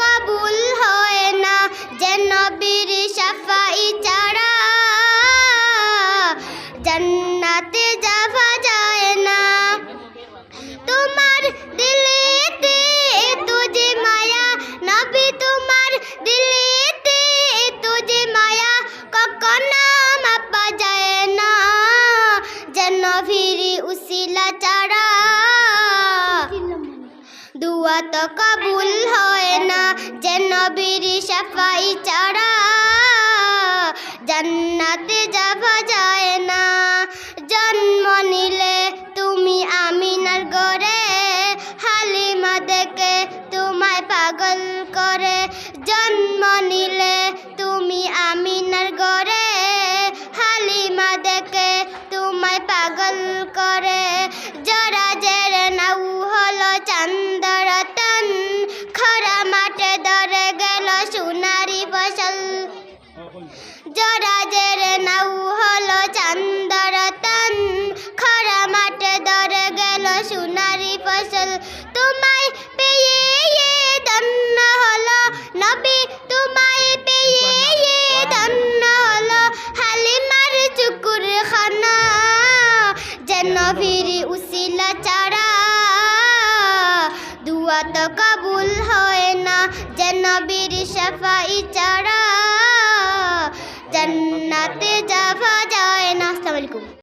কবুল হয় না, যে নবীর সাফাই ছাড়া জান্নাতে যাওয়া যায় না। তোমার দিলেতে তুঝে মায়া, নবী তোমার দিলেতে তুঝে মায়া, কখনো মাপা যায় না। যে নবীর উসিলা ছাড়া দুয়া তো কবুল হয় না যে বিরি সাফাই চারা জান্নাতে যাওয়া যায় না। জন্ম নিলে তুমি আমিনার গড়ে, হালিমা দেখে তোমায় পাগল করে। জন্ম নিলে তুমি আমিনার গড়ে, হালিমা দেখে তোমায় পাগল করে। জরা জেরে নাও হলো খরা মাঠে ধরে গেল সোনারি ফসল। জরা জেরে নাও হলো চান্দরতন। খরা মাঠে ধরে গেল সোনারি ফসল। তোমায় পেয়ে ধন্য হলো নবী, তোমায় পেয়ে ধন্য হলো হালিমার চুকুর খানা যেন ফিরি উসিলা চারা দুয়া তো কবুল